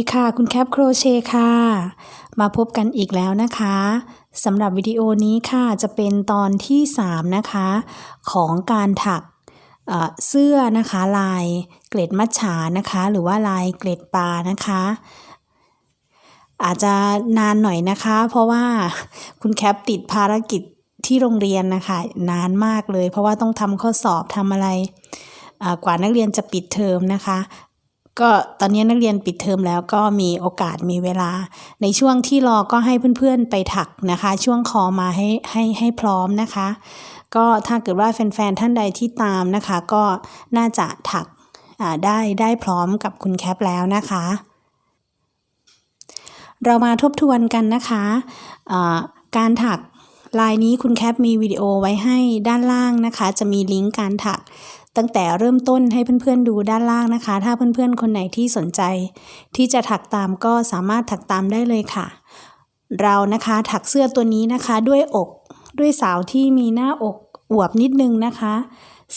ดีค่ะ คุณแคปโครเชต์ค่ะ มาพบกันอีกแล้วนะคะสำหรับวิดีโอนี้ค่ะจะเป็นตอนที่ 3 นะคะ ของการถักเสื้อนะคะลายเกล็ดมัจฉานะคะ หรือว่าลายเกล็ดปลานะคะ อาจจะนานหน่อยนะคะ เพราะว่าคุณแคปติดภารกิจที่โรงเรียนนะคะ นานมากเลย เพราะว่าต้องทำข้อสอบทำอะไรกว่านักเรียนจะปิดเทอมนะคะ ก็ตอนนี้นักเรียนปิดเทอมแล้วก็มีโอกาสมีเวลา ในช่วงที่รอก็ให้เพื่อนๆไปถักนะคะ ช่วงคอมาให้ให้ให้พร้อมนะคะ ก็ถ้าเกิดว่าแฟนๆท่านใดที่ตามนะคะ ก็น่าจะถักอ่าได้ได้พร้อมกับคุณแคปแล้วนะคะ เรามาทบทวนกันนะคะอ่าการถักลายนี้คุณแคปมีวิดีโอไว้ให้ด้านล่างนะคะ จะมีลิงก์การถัก ตั้งแต่เริ่มต้นให้เพื่อนๆดูด้านล่างนะคะ ถ้าเพื่อนๆ คนไหนที่สนใจ ที่จะถักตามก็สามารถถักตามได้เลยค่ะ เรานะคะถักเสื้อตัวนี้นะคะด้วยอกด้วยสาวที่มีหน้าอกอวบนิดนึงนะคะ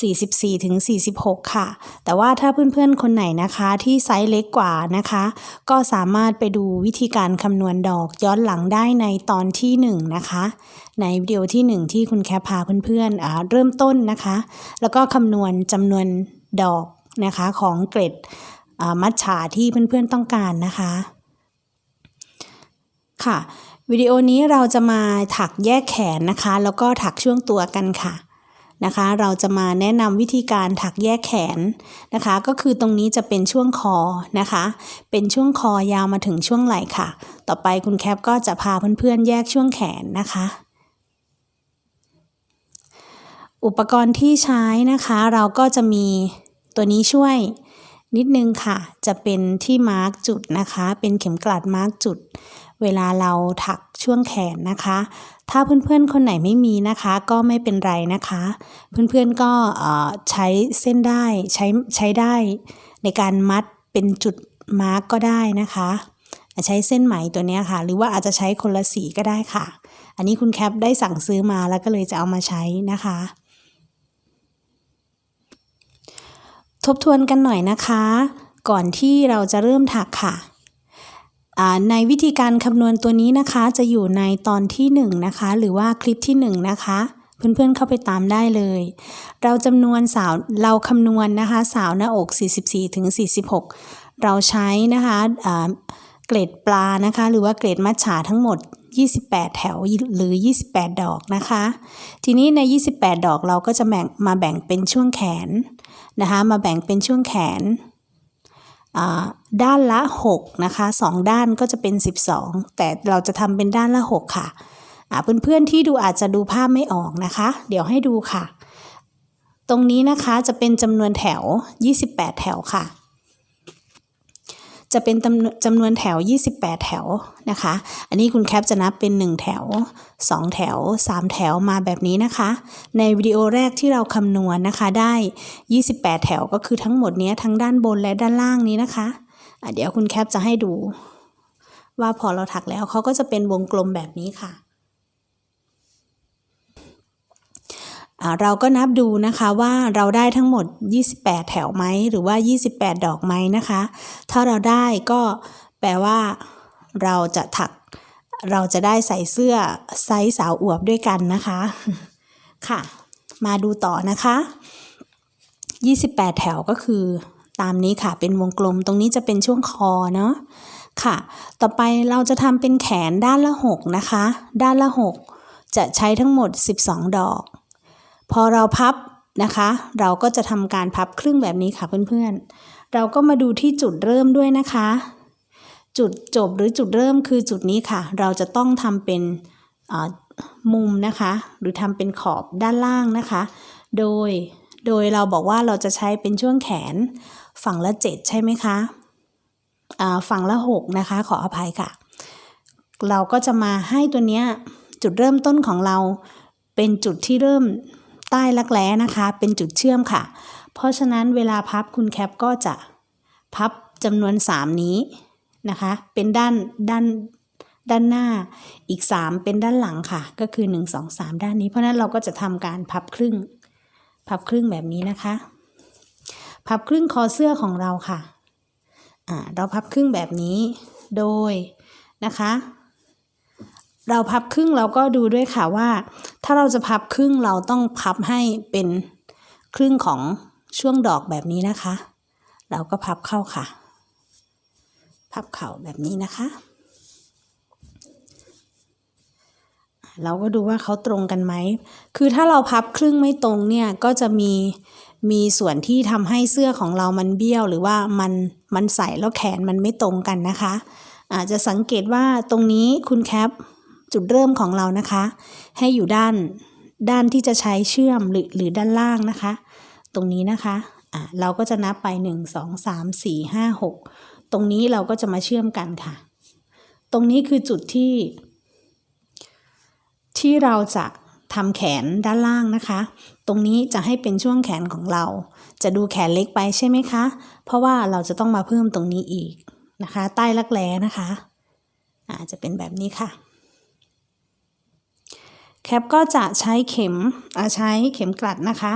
44ถึง46 ค่ะ แต่ว่าถ้าเพื่อนๆ คนไหนนะคะที่ไซส์เล็กกว่านะคะ ก็สามารถไปดูวิธีการคำนวณดอกย้อนหลังได้ในตอนที่ 1 นะคะ ในวิดีโอที่ 1 ที่คุณแคปพาเพื่อนๆเริ่มต้นนะคะ แล้วก็คำนวณจำนวนดอกนะคะของเกร็ดมัดฉาที่เพื่อนๆต้องการนะคะค่ะวิดีโอนี้เราจะมาถักแยกแขนนะคะ แล้วก็ถักช่วงตัวกันค่ะ นะคะ เราจะมาแนะนำวิธีการถักแยกแขนนะคะ ก็คือตรงนี้จะเป็นช่วงคอนะคะ เป็นช่วงคอยาวมาถึงช่วงไหล่ค่ะ ต่อไปคุณแคปก็จะพาเพื่อนๆแยกช่วงแขนนะคะอุปกรณ์ที่ใช้นะคะเราก็จะมีตัวนี้ช่วยนิดนึงค่ะ จะเป็นที่มาร์กจุดนะคะ เป็นเข็มกลัดมาร์กจุด เวลาเราถักช่วงแขนนะคะถ้าเพื่อนๆ คนไหนไม่มีนะคะก็ไม่เป็นไรนะคะ เพื่อนๆก็เอ่อใช้เส้นได้ใช้ใช้ได้ในการมัดเป็นจุดมาร์กก็ได้นะคะ ใช้เส้นไหมตัวนี้ค่ะ หรือว่าอาจจะใช้คนละสีก็ได้ค่ะ อันนี้คุณแคปได้สั่งซื้อมาแล้วก็เลยจะเอามาใช้นะคะ ทบทวนกันหน่อยนะคะ ก่อนที่เราจะเริ่มถักค่ะ ในวิธีการคำนวณตัวนี้นะคะจะอยู่ในตอนที่1นงนะคะหรือว่าคลิปที่1นะคะเพื่อนๆเข้าไปตามได้เลย เราจำนวนสาวเราคำนวณนะคะสาวหน้าอก 44ถึง46 เราใช้นะคะเกรดปลานะคะหรือว่าเกรดมัจฉาทั้งหมด 28 แถวหรือ 28 ดอกนะคะ ทีนี้ใน 28 ดอกเราก็จะแบ่งมาแบ่งเป็นช่วงแขนนะคะมาแบ่งเป็นช่วงแขน ด้านละ 6 นะคะ 2 ด้านก็จะเป็น 12 แต่เราจะทำเป็นด้านละ 6 ค่ะเพื่อนๆที่ดูอาจจะดูภาพไม่ออกนะคะ เดี๋ยวให้ดูค่ะ ตรงนี้นะคะจะเป็นจำนวนแถว 28 แถวค่ะ จะเป็นจำนวนแถว 28 แถวนะคะ อันนี้คุณแคปจะนับเป็น 1 แถว 2 แถว 3 แถวมาแบบนี้นะคะ ในวิดีโอแรกที่เราคำนวณนะคะได้ 28 แถวก็คือทั้งหมดนี้ทั้งด้านบนและด้านล่างนี้นะคะะเดี๋ยวคุณแคปจะให้ดู ว่าพอเราถักแล้วเขาก็จะเป็นวงกลมแบบนี้ค่ะ เราก็นับดูนะคะว่าเราได้ทั้งหมด 28 แถวไหมหรือว่า 28 ดอกไหมนะคะ ถ้าเราได้ก็แปลว่า เราจะถัก เราจะได้ใส่เสื้อไซส์สาวอวบด้วยกันนะคะ ค่ะ มาดูต่อนะคะ 28 แถวก็คือตามนี้ค่ะเป็นวงกลมตรงนี้จะเป็นช่วงคอเนาะค่ะ ต่อไปเราจะทำเป็นแขนด้านละ 6 นะคะ ด้านละ 6 จะใช้ทั้งหมด 12 ดอก พอเราพับนะคะ เราก็จะทำการพับครึ่งแบบนี้ค่ะเพื่อนๆ เราก็มาดูที่จุดเริ่มด้วยนะคะ จุดจบหรือจุดเริ่มคือจุดนี้ค่ะ เราจะต้องทำเป็นมุมนะคะ หรือทำเป็นขอบด้านล่างนะคะ โดยโดยเราบอกว่าเราจะใช้เป็นช่วงแขนฝั่งละ 7 ใช่ไหมคะฝั่งละ 6 นะคะ ขออภัยค่ะ เราก็จะมาให้ตัวเนี้ยจุดเริ่มต้นของเราเป็นจุดที่เริ่ม ใต้ลักแร้นะคะ เป็นจุดเชื่อมค่ะ เพราะฉะนั้นเวลาพับคุณแคปก็จะพับจำนวน 3 นี้นะคะ เป็นด้านด้านด้านหน้าอีก 3 เป็นด้านหลังค่ะ ก็คือ 1 2 3 ด้านนี้ เพราะนั้นเราก็จะทำการพับครึ่ง พับครึ่งแบบนี้นะคะ พับครึ่งคอเสื้อของเราค่ะ อ่า เราพับครึ่งแบบนี้ โดยนะคะ เราพับครึ่งเราก็ดูด้วยค่ะว่า ถ้าเราจะพับครึ่งเราต้องพับให้เป็นครึ่งของช่วงดอกแบบนี้นะคะ เราก็พับเข้าค่ะ พับเข่าแบบนี้นะคะ เราก็ดูว่าเขาตรงกันไหม คือถ้าเราพับครึ่งไม่ตรงเนี่ยก็จะมีมีส่วนที่ทำให้เสื้อของเรามันเบี้ยว หรือว่ามันมันใส่แล้วแขนมันไม่ตรงกันนะคะ อาจจะสังเกตว่าตรงนี้คุณแคป จุดเริ่มของเรานะคะ ให้อยู่ด้านด้านที่จะใช้เชื่อมหรือหรือด้านล่างนะคะ ตรงนี้นะคะะเราก็จะนับไป 1 2 3 4 5 6 ตรงนี้เราก็จะมาเชื่อมกันค่ะ ตรงนี้คือจุดที่ ที่เราจะทำแขนด้านล่างนะคะ ตรงนี้จะให้เป็นช่วงแขนของเรา จะดูแขนเล็กไปใช่ไหมคะ เพราะว่าเราจะต้องมาเพิ่มตรงนี้อีกนะคะ ใต้รักแร้นะคะอาจจะเป็นแบบนี้ค่ะ แคปก็จะใช้เข็มใช้เข็มกลัดนะคะ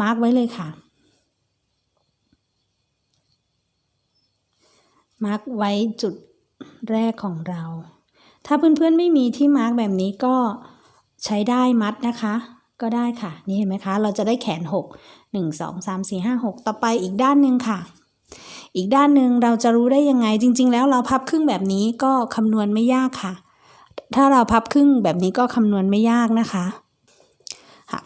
มาร์กไว้เลยค่ะ มาร์กไว้จุดแรกของเรา ถ้าเพื่อนๆไม่มีที่มาร์กแบบนี้ก็ใช้ได้มัดนะคะ ก็ได้ค่ะ นี่เห็นไหมคะ เราจะได้แขน 6 1 2 3 4 5 6 ต่อไปอีกด้านหนึ่งค่ะ อีกด้านหนึ่งเราจะรู้ได้ยังไงจริง ๆ แล้วเราพับครึ่งแบบนี้ก็คำนวณไม่ยากค่ะ ถ้าเราพับครึ่งแบบนี้ก็คำนวณไม่ยากนะคะ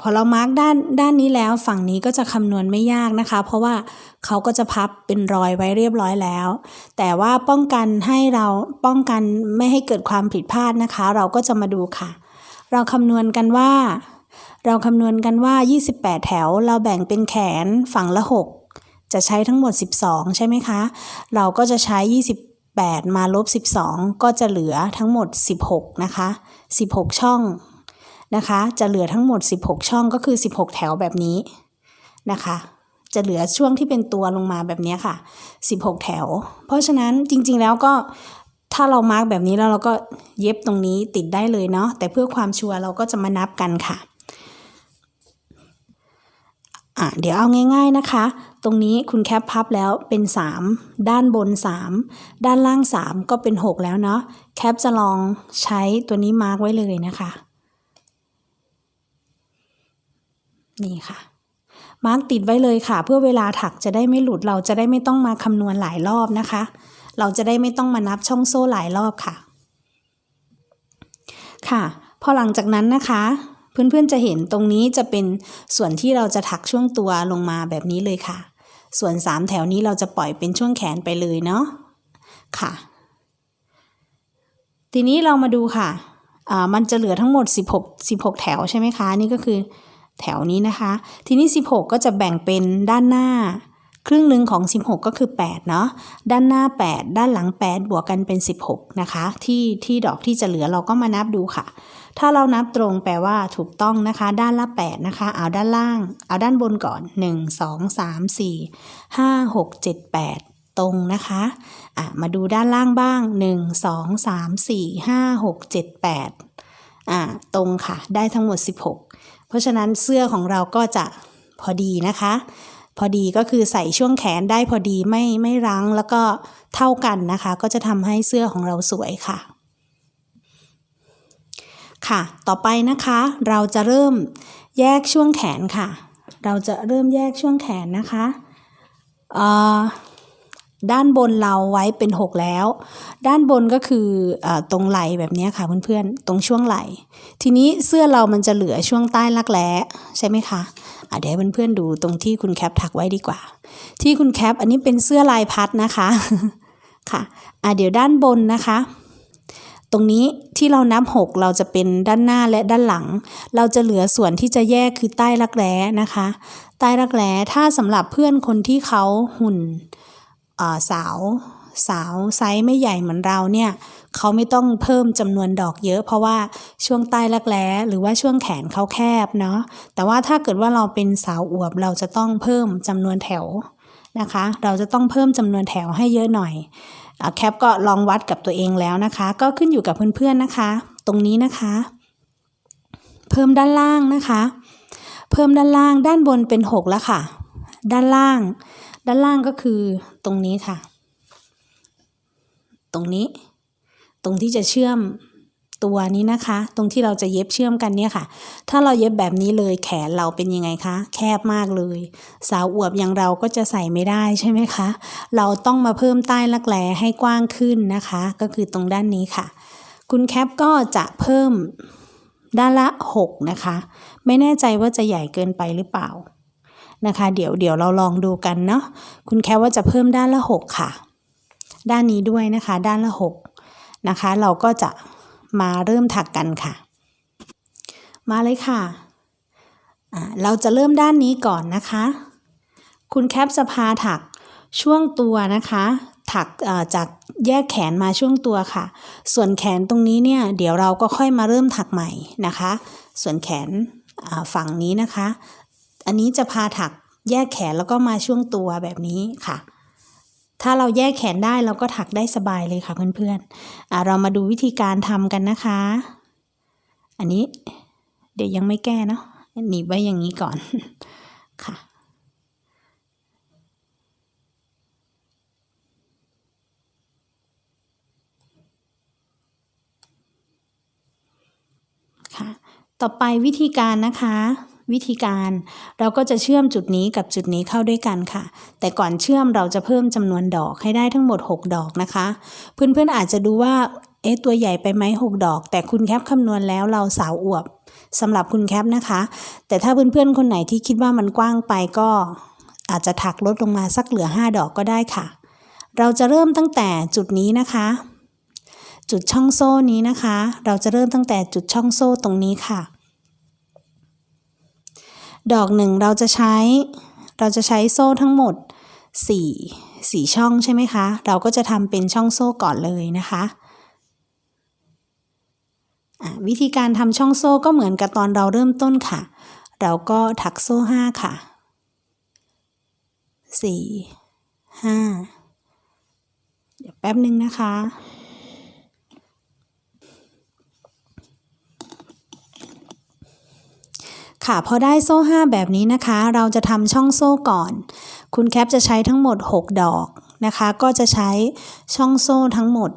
พอเรามาร์กด้านด้านนี้แล้วฝั่งนี้ก็จะคำนวณไม่ยากนะคะ เพราะว่าเขาก็จะพับเป็นรอยไว้เรียบร้อยแล้ว แต่ว่าป้องกันให้เราป้องกันไม่ให้เกิดความผิดพลาดนะคะ เราก็จะมาดูค่ะ เราคำนวณกันว่า เราคำนวณกันว่า 28 แถว เราแบ่งเป็นแขนฝั่งละ 6 จะใช้ทั้งหมด 12 ใช่ไหมคะ เราก็จะใช้ 28 8 มาลบ 12 ก็จะเหลือทั้งหมด 16 นะคะ 16 ช่องนะคะ จะเหลือทั้งหมด 16 ช่องก็คือ 16 แถวแบบนี้นะคะ จะเหลือช่วงที่เป็นตัวลงมาแบบนี้ค่ะ 16 แถว เพราะฉะนั้นจริงๆแล้วก็ถ้าเรามาร์กแบบนี้แล้วเราก็เย็บตรงนี้ติดได้เลยเนาะแต่เพื่อความชัวร์เราก็จะมานับกันค่ะอะเดี๋ยวเอาง่าย ๆนะคะตรงนี้คุณแคปพับแล้วเป็น 3 ด้านบน 3 ด้านล่าง 3 ก็เป็น 6 แล้วเนาะแคปจะลองใช้ตัวนี้มาร์กไว้เลยนะคะ นี่ค่ะมาร์กติดไว้เลยค่ะ เพื่อเวลาถักจะได้ไม่หลุดเราจะได้ไม่ต้องมาคำนวณหลายรอบนะคะ เราจะได้ไม่ต้องมานับช่องโซ่หลายรอบค่ะ ค่ะ พอหลังจากนั้นนะคะ เพื่อนๆจะเห็นตรงนี้จะเป็นส่วนที่เราจะถักช่วงตัวลงมาแบบนี้เลยค่ะ ส่วน3แถวนี้เราจะปล่อยเป็นช่วงแขนไปเลยเนาะค่ะ ทีนี้เรามาดูค่ะอ่ามันจะเหลือทั้งหมด 16 16 แถวใช่ไหมคะ นี่ก็คือแถวนี้นะคะ ทีนี้ 16 ก็จะแบ่งเป็นด้านหน้า ครึ่งหนึ่งของ 16 ก็คือ 8 เนาะ ด้านหน้า 8 ด้านหลัง 8 บวกกันเป็น 16 นะคะ ที่ที่ดอกที่จะเหลือเราก็มานับดูค่ะ ถ้าเรานับตรงแปลว่าถูกต้องนะคะ ด้านละ 8 นะคะ เอาด้านล่าง เอาด้านบนก่อน 1 2 3 4 5 6 7 8 ตรงนะคะอะมาดูด้านล่างบ้าง 1 2 3 4 5 6 7 8อะตรงค่ะ ได้ทั้งหมด 16 เพราะฉะนั้นเสื้อของเราก็จะพอดีนะคะ พอดีก็คือใส่ช่วงแขนได้พอดีไม่ไม่รั้งแล้วก็เท่ากันนะคะ ก็จะทำให้เสื้อของเราสวยค่ะ ค่ะ ต่อไปนะคะเราจะเริ่มแยกช่วงแขนค่ะ เราจะเริ่มแยกช่วงแขนนะคะเอ่อด้านบนเราไว้เป็น6แล้ว ด้านบนก็คืออตรงไหล่แบบนี้ค่ะเพื่อนๆ ตรงช่วงไหล่ ทีนี้เสื้อเรามันจะเหลือช่วงใต้รักแร้ใช่ไหมคะะเดี๋ยวเพื่อนๆดูตรงที่คุณแคปถักไว้ดีกว่า ที่คุณแคปอันนี้เป็นเสื้อลายพัดนะคะ ค่ะอะเดี๋ยวด้านบนนะคะ ตรงนี้ที่เรานับ 6 เราจะเป็นด้านหน้าและด้านหลัง เราจะเหลือส่วนที่จะแยกคือใต้รักแร้นะคะ ใต้รักแร้ถ้าสำหรับเพื่อนคนที่เขาหุ่นสาวสาวไซส์ไม่ใหญ่เหมือนเราเนี่ยเขาไม่ต้องเพิ่มจำนวนดอกเยอะ เพราะว่าช่วงใต้รักแร้หรือว่าช่วงแขนเขาแคบเนาะแต่ว่าถ้าเกิดว่าเราเป็นสาวอวบเราจะต้องเพิ่มจำนวนแถว นะคะ เราจะต้องเพิ่มจำนวนแถวให้เยอะหน่อยแคปก็ลองวัดกับตัวเองแล้วนะคะ ก็ขึ้นอยู่กับเพื่อนๆนะคะ ตรงนี้นะคะ เพิ่มด้านล่างนะคะ เพิ่มด้านล่างด้านบนเป็น 6 แล้วค่ะ ด้านล่าง ด้านล่างก็คือตรงนี้ค่ะ ตรงนี้ ตรงที่จะเชื่อม ตัวนี้นะคะ ตรงที่เราจะเย็บเชื่อมกันเนี่ยค่ะ ถ้าเราเย็บแบบนี้เลยแขนเราเป็นยังไงคะ แคบมากเลย สาวอวบอย่างเราก็จะใส่ไม่ได้ใช่ไหมคะ เราต้องมาเพิ่มใต้รักแร้ให้กว้างขึ้นนะคะ ก็คือตรงด้านนี้ค่ะ คุณแคปก็จะเพิ่มด้านละ 6 นะคะ ไม่แน่ใจว่าจะใหญ่เกินไปหรือเปล่านะคะ เดี๋ยวเดี๋ยวเราลองดูกันเนาะคุณแคปว่าจะเพิ่มด้านละ 6 ค่ะ ด้านนี้ด้วยนะคะ ด้านละ 6 นะคะ เราก็จะ มาเริ่มถักกันค่ะ มาเลยค่ะอ่าเราจะเริ่มด้านนี้ก่อนนะคะ คุณแคปจะพาถักช่วงตัวนะคะ ถักจากแยกแขนมาช่วงตัวค่ะ ส่วนแขนตรงนี้เนี่ย เดี๋ยวเราก็ค่อยมาเริ่มถักใหม่นะคะ ส่วนแขนฝั่งนี้นะคะ อันนี้จะพาถักแยกแขนแล้วก็มาช่วงตัวแบบนี้ค่ะ ถ้าเราแยกแขนได้เราก็ถักได้สบายเลยค่ะเพื่อนๆเรามาดูวิธีการทำกันนะคะ อันนี้เดี๋ยวยังไม่แก้เนาะหนีบไว้อย่างนี้ก่อนค่ะ ค่ะ ต่อไปวิธีการนะคะ วิธีการ เราก็จะเชื่อมจุดนี้กับจุดนี้เข้าด้วยกันค่ะ แต่ก่อนเชื่อมเราจะเพิ่มจำนวนดอกให้ได้ทั้งหมด 6 ดอกนะคะ เพื่อนๆอาจจะดูว่าเอ๊ะตัวใหญ่ไปไหม6 ดอก แต่คุณแคปคำนวณแล้วเราสาวอวบสำหรับคุณแคปนะคะ แต่ถ้าเพื่อนๆคนไหนที่คิดว่ามันกว้างไปก็อาจจะถักลดลงมาสักเหลือ 5 ดอกก็ได้ค่ะ เราจะเริ่มตั้งแต่จุดนี้นะคะ จุดช่องโซ่นี้นะคะ เราจะเริ่มตั้งแต่จุดช่องโซ่ตรงนี้ค่ะ ดอกหนึ่งเราจะใช้ เราจะใช้โซ่ทั้งหมด 4 4 ช่องใช่ไหมคะ เราก็จะทำเป็นช่องโซ่ก่อนเลยนะคะวิธีการทำช่องโซ่ก็เหมือนกับตอนเราเริ่มต้นค่ะ เราก็ถักโซ่ 5 ค่ะ 4 5 เดี๋ยวแป๊บหนึ่งนะคะ ค่ะ พอได้โซ่ 5 แบบนี้นะคะ เราจะทำช่องโซ่ก่อน คุณแคปจะใช้ทั้งหมด 6 ดอกนะคะ ก็จะใช้ช่องโซ่ทั้งหมด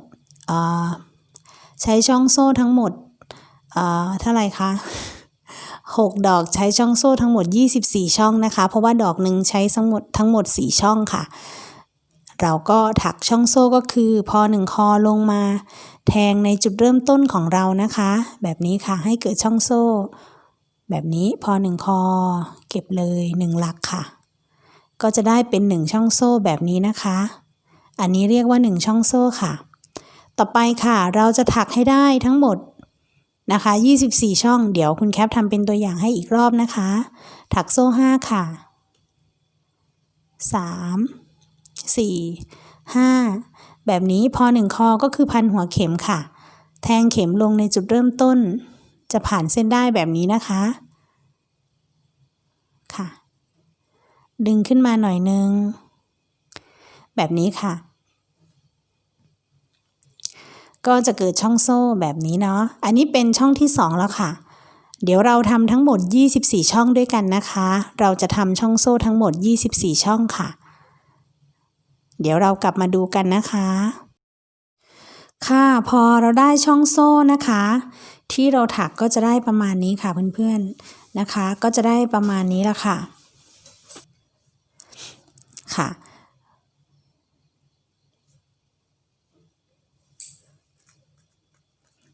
ใช้ช่องโซ่ทั้งหมดเท่าไหร่คะ6 ดอกใช้ช่องโซ่ทั้งหมด 24 ช่องนะคะ เพราะว่าดอกหนึ่งใช้ทั้งหมดทั้งหมด 4 ช่องค่ะ เราก็ถักช่องโซ่ก็คือ พอหนึ่งคอลงมา แทงในจุดเริ่มต้นของเรานะคะ แบบนี้ค่ะให้เกิดช่องโซ่ แบบนี้พอหนึ่งคอ เก็บเลยหนึ่งหลักค่ะ ก็จะได้เป็นหนึ่งช่องโซ่แบบนี้นะคะ อันนี้เรียกว่าหนึ่งช่องโซ่ค่ะ ต่อไปค่ะ เราจะถักให้ได้ทั้งหมดนะคะ 24 ช่อง เดี๋ยวคุณแคปทำเป็นตัวอย่างให้อีกรอบนะคะ ถักโซ่ 5 ค่ะ 3 4 5 แบบนี้พอหนึ่งคอก็คือพันหัวเข็มค่ะ แทงเข็มลงในจุดเริ่มต้น จะผ่านเส้นได้แบบนี้นะคะ ค่ะ ดึงขึ้นมาหน่อยนึง แบบนี้ค่ะ ก็จะเกิดช่องโซ่แบบนี้เนาะ อันนี้เป็นช่องที่ 2 แล้วค่ะ เดี๋ยวเราทำทั้งหมด 24 ช่องด้วยกันนะคะ เราจะทำช่องโซ่ทั้งหมด 24 ช่องค่ะ เดี๋ยวเรากลับมาดูกันนะคะค่ะพอเราได้ช่องโซ่นะคะ ที่เราถักก็จะได้ประมาณนี้ค่ะเพื่อนๆนะคะ ก็จะได้ประมาณนี้ละค่ะค่ะ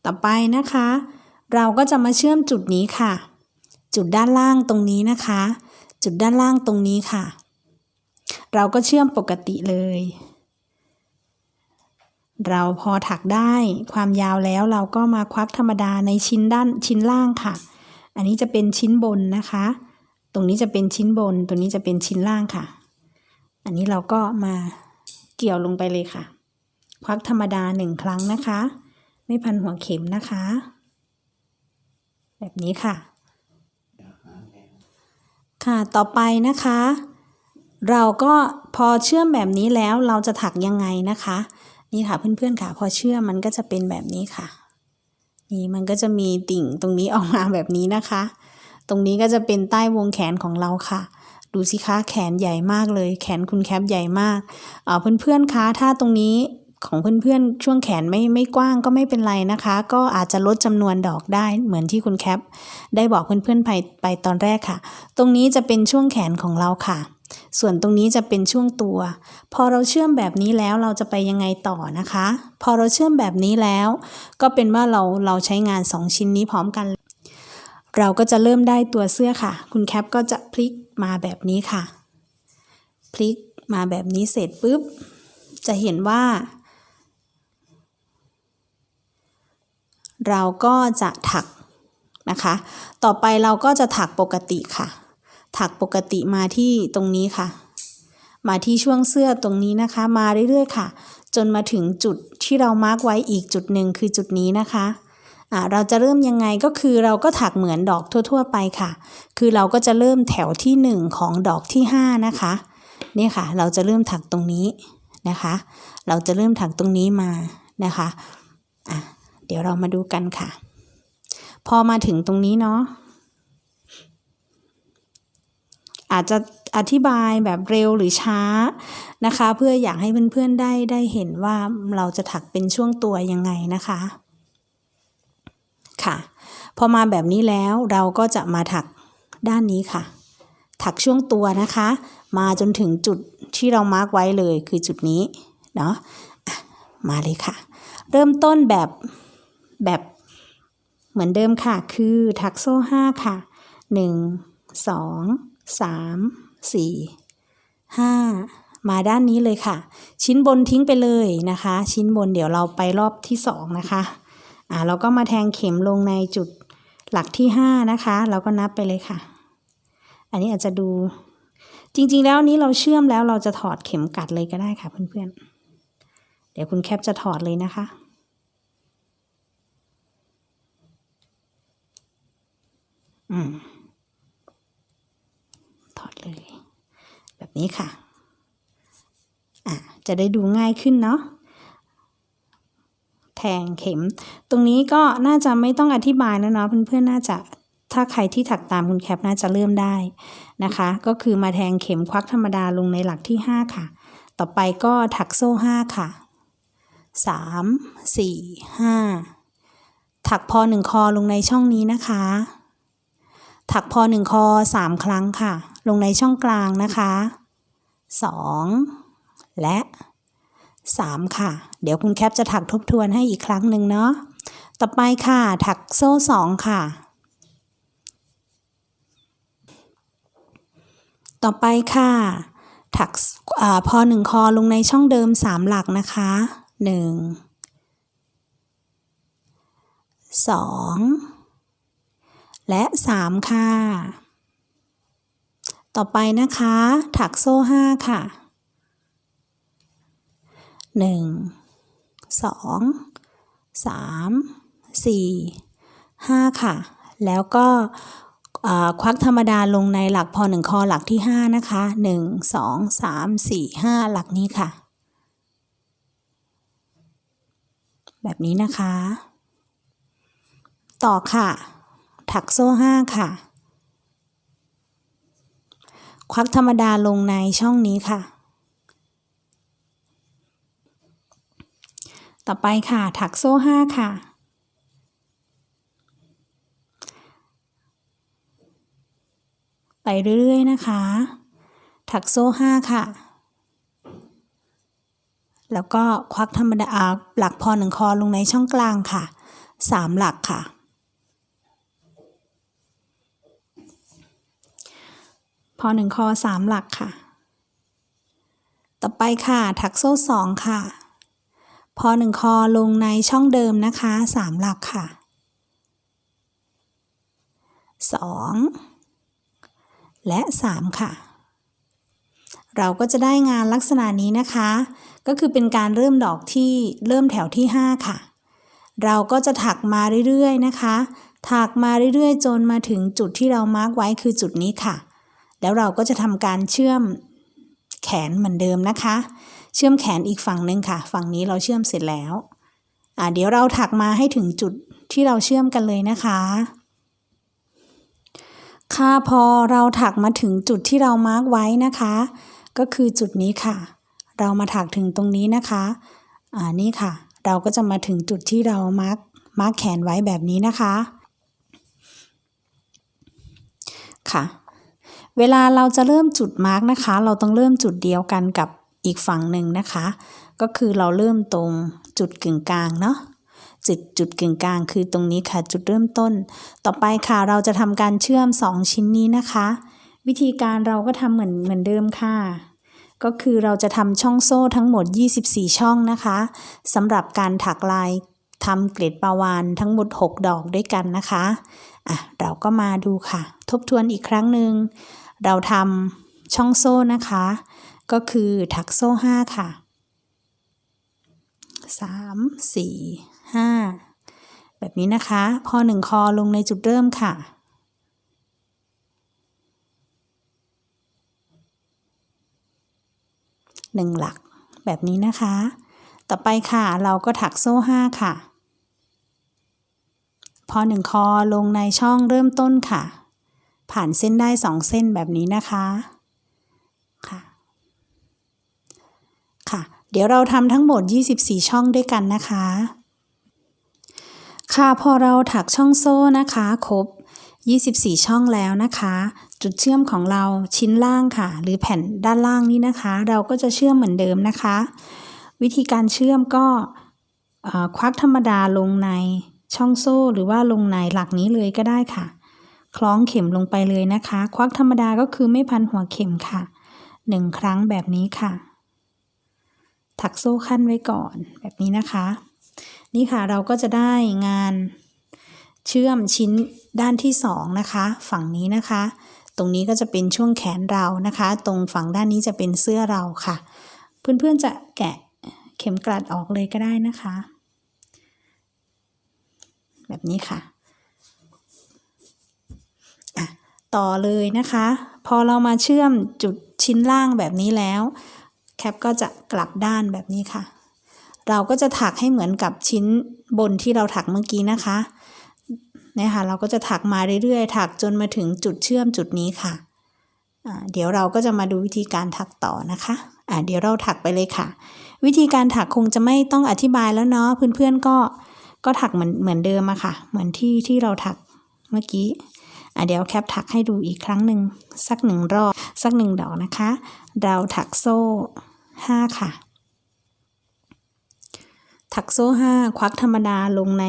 ต่อไปนะคะ เราก็จะมาเชื่อมจุดนี้ค่ะ จุดด้านล่างตรงนี้นะคะ จุดด้านล่างตรงนี้ค่ะ เราก็เชื่อมปกติเลย เราพอถักได้ความยาวแล้วเราก็มาควักธรรมดาในชิ้นด้านชิ้นล่างค่ะ อันนี้จะเป็นชิ้นบนนะคะ ตรงนี้จะเป็นชิ้นบนตัวนี้จะเป็นชิ้นล่างค่ะ อันนี้เราก็มาเกี่ยวลงไปเลยค่ะ ควักธรรมดาหนึ่งครั้งนะคะ ไม่พันหัวเข็มนะคะ แบบนี้ค่ะ ค่ะต่อไปนะคะ เราก็พอเชื่อมแบบนี้แล้วเราจะถักยังไงนะคะ นี่ค่ะเพื่อนๆค่ะ พอเชื่อมันก็จะเป็นแบบนี้ค่ะ นี่มันก็จะมีติ่งตรงนี้ออกมาแบบนี้นะคะ ตรงนี้ก็จะเป็นใต้วงแขนของเราค่ะ ดูสิคะแขนใหญ่มากเลย แขนคุณแคปใหญ่มากเอ่อเพื่อนๆคะถ้าตรงนี้ของเพื่อนๆ ช่วงแขนไม่ไม่กว้างก็ไม่เป็นไรนะคะ ก็อาจจะลดจำนวนดอกได้เหมือนที่คุณแคป ได้บอกเพื่อนๆไปไปตอนแรกค่ะ ตรงนี้จะเป็นช่วงแขนของเราค่ะ ส่วนตรงนี้จะเป็นช่วงตัว พอเราเชื่อมแบบนี้แล้วเราจะไปยังไงต่อนะคะ พอเราเชื่อมแบบนี้แล้ว ก็เป็นว่าเราเราใช้งาน 2 ชิ้นนี้พร้อมกัน เราก็จะเริ่มได้ตัวเสื้อค่ะ คุณแคปก็จะพลิกมาแบบนี้ค่ะ พลิกมาแบบนี้เสร็จปุ๊บ จะเห็นว่า เราก็จะถักนะคะ ต่อไปเราก็จะถักปกติค่ะ ถักปกติมาที่ตรงนี้ค่ะ มาที่ช่วงเสื้อตรงนี้นะคะ มาเรื่อยๆค่ะ จนมาถึงจุดที่เรามาร์กไว้อีกจุดหนึ่งคือจุดนี้นะคะอ่าเราจะเริ่มยังไงก็คือเราก็ถักเหมือนดอกทั่ว ๆ ไปค่ะ คือเราก็จะเริ่มแถวที่หนึ่งของดอกที่ห้านะคะเนี่ยค่ะ เราจะเริ่มถักตรงนี้นะคะ เราจะเริ่มถักตรงนี้มานะคะอะเดี๋ยวเรามาดูกันค่ะ พอมาถึงตรงนี้เนาะ อาจจะอธิบายแบบเร็วหรือช้านะคะ เพื่ออยากให้เพื่อนๆได้ได้เห็นว่าเราจะถักเป็นช่วงตัวยังไงนะคะค่ะ พอมาแบบนี้แล้วเราก็จะมาถักด้านนี้ค่ะ ถักช่วงตัวนะคะ มาจนถึงจุดที่เรามาร์กไว้เลยคือจุดนี้เนาะะมาเลยค่ะ เริ่มต้นแบบแบบเหมือนเดิมค่ะ คือถักโซ่ห้าค่ะหนึ่ สามสี่ห้ามาด้านนี้เลยค่ะ ชิ้นบนทิ้งไปเลยนะคะ ชิ้นบนเดี๋ยวเราไปรอบที่สองนะคะอ่าเราก็มาแทงเข็มลงในจุดหลักที่ห้านะคะ เราก็นับไปเลยค่ะ อันนี้อาจจะดูจริง ๆ แล้วนี้เราเชื่อมแล้วเราจะถอดเข็มกัดเลยก็ได้ค่ะเพื่อนๆ เดี๋ยวคุณแคปจะถอดเลยนะคะ อืม ถอดเลย แบบ นี้ค่ะ อะ จะได้ดูง่ายขึ้นเนาะแทงเข็ม ตรงนี้ก็น่าจะไม่ต้องอธิบายแล้วเนาะเพื่อนๆน่าจะถ้าใครที่ถักตามคุณแคปน่าจะเริ่มได้นะคะ ก็คือมาแทงเข็มควักธรรมดาลงในหลักที่ 5 ค่ะ ต่อไปก็ถักโซ่ 5 ค่ะ 3 4 5 ถักพอหนึ่งคอลงในช่องนี้นะคะ ถักพอหนึ่งคอ 3 ครั้งค่ะ ลงในช่องกลางนะคะ 2 และ 3 ค่ะ เดี๋ยวคุณแคปจะถักทบทวนให้อีกครั้งหนึ่งเนาะต่อไปค่ะ ถักโซ่ 2 ค่ะ ต่อไปค่ะ ถักอพอหนึ่งคอลงในช่องเดิม 3 หลักนะคะหนึ่งสองและ 3 ค่ะ ต่อไปนะคะ ถักโซ่5ค่ะ1 2 3 4 5ค่ะ แล้วก็ควักธรรมดาลงในหลักพอหนึ่งคอหลักที่5นะคะ1 2 3 4 5หลักนี้ค่ะ แบบนี้นะคะ ต่อค่ะ ถักโซ่5ค่ะ ควักธรรมดาลงในช่องนี้ค่ะ ต่อไปค่ะ ถักโซ่ 5 ค่ะ ไปเรื่อยๆนะคะ ถักโซ่ 5 ค่ะ แล้วก็ควักธรรมดาหลักพอหนึ่งคอลงในช่องกลางค่ะ 3 หลักค่ะ พอหนึ่งคอสามหลักค่ะ ต่อไปค่ะ ถักโซ่สองค่ะ พอหนึ่งคอลงในช่องเดิมนะคะสามหลักค่ะสองและสามค่ะ เราก็จะได้งานลักษณะนี้นะคะ ก็คือเป็นการเริ่มดอกที่เริ่มแถวที่5ค่ะ เราก็จะถักมาเรื่อยๆนะคะ ถักมาเรื่อยๆ จนมาถึงจุดที่เรามาร์กไว้คือจุดนี้ค่ะ แล้วเราก็จะทำการเชื่อมแขนเหมือนเดิมนะคะ เชื่อมแขนอีกฝั่งหนึ่งค่ะ ฝั่งนี้เราเชื่อมเสร็จแล้วอ่าเดี๋ยวเราถักมาให้ถึงจุดที่เราเชื่อมกันเลยนะคะค่ะพอเราถักมาถึงจุดที่เรามาร์กไว้นะคะ ก็คือจุดนี้ค่ะ เรามาถักถึงตรงนี้นะคะอ่านี่ค่ะ เราก็จะมาถึงจุดที่เรามาร์กมาร์กแขนไว้แบบนี้นะคะค่ะ เวลาเราจะเริ่มจุดมาร์กนะคะ เราต้องเริ่มจุดเดียวกันกับอีกฝั่งหนึ่งนะคะ ก็คือเราเริ่มตรงจุดกึ่งกลางเนาะจุดจุดกึ่งกลางคือตรงนี้ค่ะจุดเริ่มต้น ต่อไปค่ะเราจะทำการเชื่อม 2 ชิ้นนี้นะคะ วิธีการเราก็ทำเหมือนเหมือนเดิมค่ะ ก็คือเราจะทำช่องโซ่ทั้งหมด 24 ช่องนะคะสำหรับการถักลายทำเกล็ดปลาวานทั้งหมด 6 ดอกด้วยกันนะคะอะเราก็มาดูค่ะ ทบทวนอีกครั้งหนึ่ง เราทำช่องโซ่นะคะ ก็คือถักโซ่5ค่ะ3 4 5แบบนี้นะคะ พอหนึ่งคอลงในจุดเริ่มค่ะ หนึ่งหลักแบบนี้นะคะ ต่อไปค่ะเราก็ถักโซ่5ค่ะ พอหนึ่งคอลงในช่องเริ่มต้นค่ะ ผ่านเส้นได้2เส้นแบบนี้นะคะค่ะค่ะ เดี๋ยวเราทำทั้งหมด 24 ช่องด้วยกันนะคะ ค่ะพอเราถักช่องโซ่นะคะครบ 24 ช่องแล้วนะคะ จุดเชื่อมของเราชิ้นล่างค่ะ หรือแผ่นด้านล่างนี้นะคะ เราก็จะเชื่อมเหมือนเดิมนะคะ วิธีการเชื่อมก็ควักธรรมดาลงในช่องโซ่หรือว่าลงในหลักนี้เลยก็ได้ค่ะ คล้องเข็มลงไปเลยนะคะ ควักธรรมดาก็คือไม่พันหัวเข็มค่ะหนึ่งครั้งแบบนี้ค่ะ ถักโซ่ขั้นไว้ก่อนแบบนี้นะคะ นี่ค่ะเราก็จะได้งานเชื่อมชิ้นด้านที่สองนะคะ ฝั่งนี้นะคะ ตรงนี้ก็จะเป็นช่วงแขนเรานะคะ ตรงฝั่งด้านนี้จะเป็นเสื้อเราค่ะ เพื่อนๆจะแกะเข็มกลัดออกเลยก็ได้นะคะ แบบนี้ค่ะอะ ต่อเลยนะคะ พอเรามาเชื่อมจุดชิ้นล่างแบบนี้แล้ว แคปก็จะกลับด้านแบบนี้ค่ะ เราก็จะถักให้เหมือนกับชิ้นบนที่เราถักเมื่อกี้นะคะเนี่ยค่ะเราก็จะถักมาเรื่อยๆ ถักจนมาถึงจุดเชื่อมจุดนี้ค่ะเดี๋ยวเราก็จะมาดูวิธีการถักต่อนะคะอ่าเดี๋ยวเราถักไปเลยค่ะ วิธีการถักคงจะไม่ต้องอธิบายแล้วเนาะเพื่อนๆก็ก็ถักเหมือนเหมือนเดิมอะค่ะ เหมือนที่ที่เราถักเมื่อกี้ เดี๋ยวแคปถักให้ดูอีกครั้งหนึ่งสักหนึ่งรอบสักหนึ่งดอกนะคะ เราถักโซ่ห้าค่ะ ถักโซ่ห้าควักธรรมดาลงใน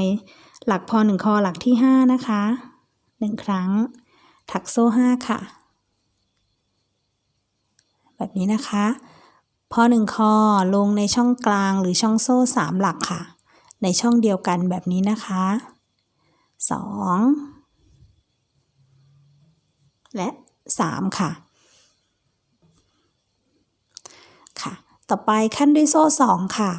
หลักพอหนึ่งคอหลักที่ห้านะคะหนึ่งครั้ง ถักโซ่ห้าค่ะ แบบนี้นะคะพอหนึ่งคอลงในช่องกลางหรือช่องโซ่สามหลักค่ะ ในช่องเดียวกันแบบนี้นะคะสอง และสามค่ะ ค่ะ ต่อไปขั้นด้วยโซ่สองค่ะ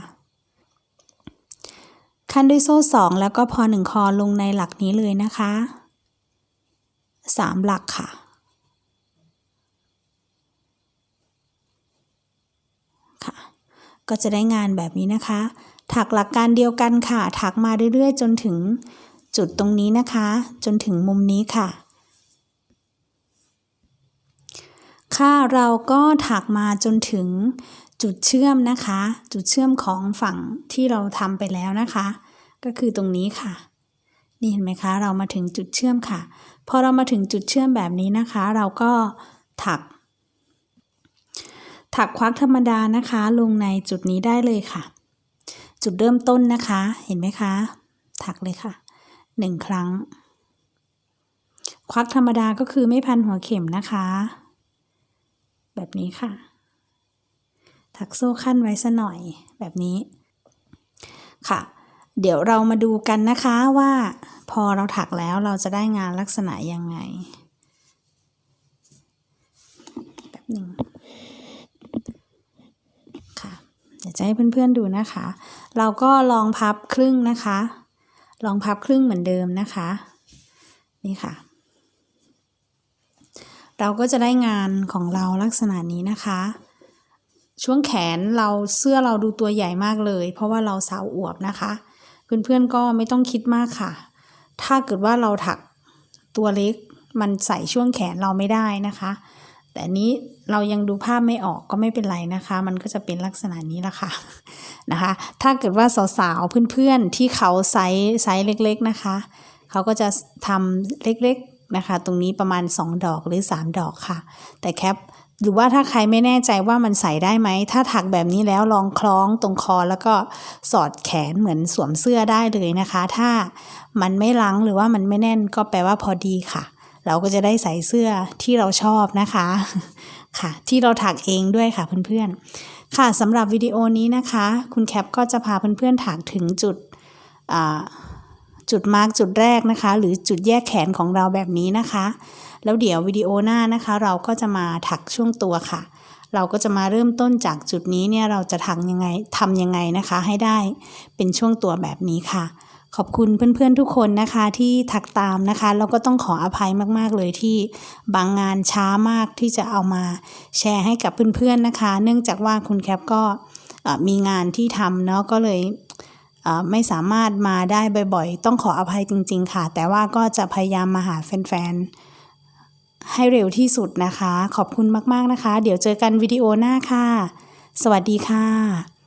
ขั้นด้วยโซ่สองแล้วก็พอหนึ่งคอลงในหลักนี้เลยนะคะสามหลักค่ะ ค่ะ ก็จะได้งานแบบนี้นะคะ ถักหลักการเดียวกันค่ะ ถักมาเรื่อยๆ จนถึงจุดตรงนี้นะคะ จนถึงมุมนี้ค่ะ ค่ะเราก็ถักมาจนถึงจุดเชื่อมนะคะ จุดเชื่อมของฝั่งที่เราทำไปแล้วนะคะ ก็คือตรงนี้ค่ะ นี่เห็นไหมคะ เรามาถึงจุดเชื่อมค่ะ พอเรามาถึงจุดเชื่อมแบบนี้นะคะ เราก็ถัก ถักควักธรรมดานะคะ ลงในจุดนี้ได้เลยค่ะ จุดเริ่มต้นนะคะ เห็นไหมคะ ถักเลยค่ะหนึ่งครั้ง ควักธรรมดาก็คือไม่พันหัวเข็มนะคะ แบบนี้ค่ะ ถักโซ่ขั้นไว้ซะหน่อยแบบนี้ค่ะ เดี๋ยวเรามาดูกันนะคะว่าพอเราถักแล้วเราจะได้งานลักษณะยังไงแบบหนึ่งค่ะ เดี๋ยวจะให้เพื่อนๆดูนะคะ เราก็ลองพับครึ่งนะคะ ลองพับครึ่งเหมือนเดิมนะคะ นี่ค่ะ เราก็จะได้งานของเราลักษณะนี้นะคะ ช่วงแขนเราเสื้อเราดูตัวใหญ่มากเลย เพราะว่าเราสาวอวบนะคะเพื่อนๆก็ไม่ต้องคิดมากค่ะ ถ้าเกิดว่าเราถักตัวเล็กมันใส่ช่วงแขนเราไม่ได้นะคะ แต่นนี้เรายังดูภาพไม่ออกก็ไม่เป็นไรนะคะ มันก็จะเป็นลักษณะนี้ละค่ะนะคะ ถ้าเกิดว่าสาวๆเพื่อนๆที่เขาไซส์ไซส์เล็ก ๆนะคะ เขาก็จะทำเล็กๆ นะคะ ตรงนี้ประมาณ 2 ดอกหรือ 3 ดอกค่ะ แต่แคปหรือว่าถ้าใครไม่แน่ใจว่ามันใส่ได้ไหม ถ้าถักแบบนี้แล้วลองคล้องตรงคอแล้วก็สอดแขนเหมือนสวมเสื้อได้เลยนะคะ ถ้ามันไม่ลังหรือว่ามันไม่แน่นก็แปลว่าพอดีค่ะ เราก็จะได้ใส่เสื้อที่เราชอบนะคะค่ะ ที่เราถักเองด้วยค่ะเพื่อนๆ ค่ะสำหรับวิดีโอนี้นะคะ คุณแคปก็จะพาเพื่อนๆถักถึงจุดอ่า จุดมาร์กจุดแรกนะคะ หรือจุดแยกแขนของเราแบบนี้นะคะ แล้วเดี๋ยววิดีโอหน้านะคะ เราก็จะมาถักช่วงตัวค่ะ เราก็จะมาเริ่มต้นจากจุดนี้เนี่ยเราจะถักยังไงทำยังไงนะคะ ให้ได้เป็นช่วงตัวแบบนี้ค่ะ ขอบคุณเพื่อนๆทุกคนนะคะที่ถักตามนะคะแล้วก็ต้องขออภัยมากๆเลยที่บางงานช้ามากที่จะเอามาแชร์ให้กับเพื่อนๆนะคะ เนื่องจากว่าคุณแคปก็มีงานที่ทำเนาะก็เลย ไม่สามารถมาได้บ่อยๆ ต้องขออภัยจริง ๆ ค่ะ แต่ว่าก็จะพยายามมาหาแฟนๆ ให้เร็วที่สุดนะคะ ขอบคุณมากๆนะคะ เดี๋ยวเจอกันวิดีโอหน้าค่ะ สวัสดีค่ะ